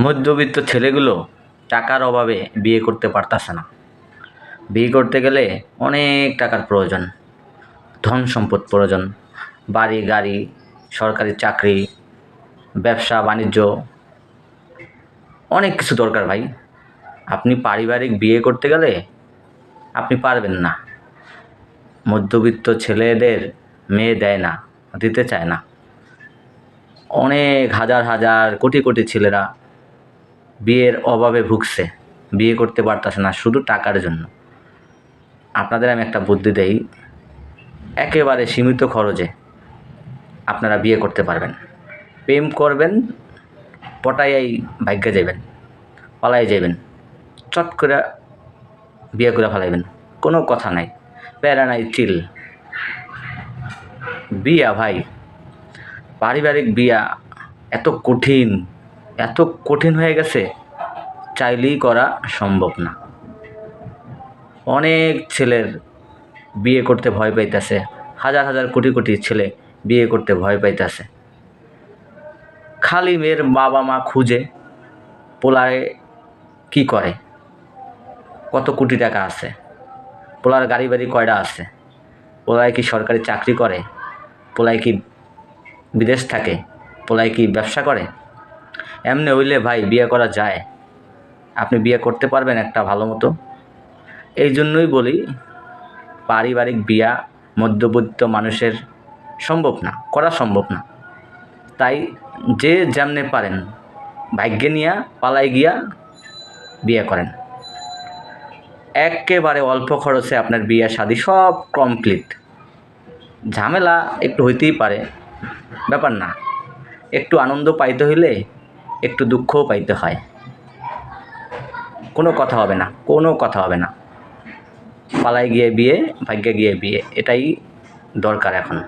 মধ্যবিত্ত ছেলেগুলো টাকার অভাবে বিয়ে করতে পারতাছে না। বিয়ে করতে গেলে অনেক টাকার প্রয়োজন। ধন সম্পদ প্রয়োজন। বাড়ি, গাড়ি, সরকারি চাকরি, ব্যবসা, বাণিজ্য, অনেক কিছু দরকার ভাই। আপনি পারিবারিক বিয়ে করতে গেলে আপনি পারবেন না। মধ্যবিত্ত ছেলেদের মেয়ে দেয় না, দিতে চায় না। অনেক হাজার হাজার কোটি কোটি ছেলেরা বিয়ের অভাবে ভুগছে। বিয়ে করতে পারতেছে না শুধু টাকার জন্য। আপনাদের আমি একটা বুদ্ধি দেই, একেবারে সীমিত খরচে আপনারা বিয়ে করতে পারবেন। প্রেম করবেন, পটাইয়াই ভাগ্যে যাবেন পালাই যাবেন চট করে বিয়ে করে ফেলাইবেন, কোনো কথা নাই, প্যারা নাই, চিল। বিয়া ভাই, পারিবারিক বিয়া এত কঠিন এত কঠিন হয়ে গেছে, চাইলেই করা সম্ভব না। অনেক ছেলের বিয়ে করতে ভয় পাইতেছে, হাজার হাজার কোটি কোটি ছেলে বিয়ে করতে ভয় পাইতেছে। খালি মেয়ের বাবা মা খুঁজে পোলায় কি করে? কত কোটি টাকা আছে? পোলার গাড়ি বাড়ি কয়টা আছে? পোলায় কি সরকারি চাকরি করে? পোলায় কি বিদেশ থাকে? পোলায় কি ব্যবসা করে? এমনি হইলে ভাই বিয়ে করা যায়। আপনি বিয়ে করতে পারবেন একটা ভালো মতো। এই জন্যই বলি, পারিবারিক বিয়া মধ্যবিত্ত মানুষের সম্ভব না, করা সম্ভব না। তাই যে যেমনে পারেন, ভাগ্যে নিয়া পালাই গিয়া বিয়ে করেন। একেবারে অল্প খরচে আপনার বিয়ে শাদি সব কমপ্লিট ঝামেলা একটু হইতেই পারে, ব্যাপার না। একটু আনন্দ পাইতে হইলে একটু দুঃখও পাইতে হয়। কোনো কথা হবে না, কোনো কথা হবে না। পালায় গিয়ে বিয়ে, ভাগ্যে গিয়ে বিয়ে, এটাই দরকার এখন।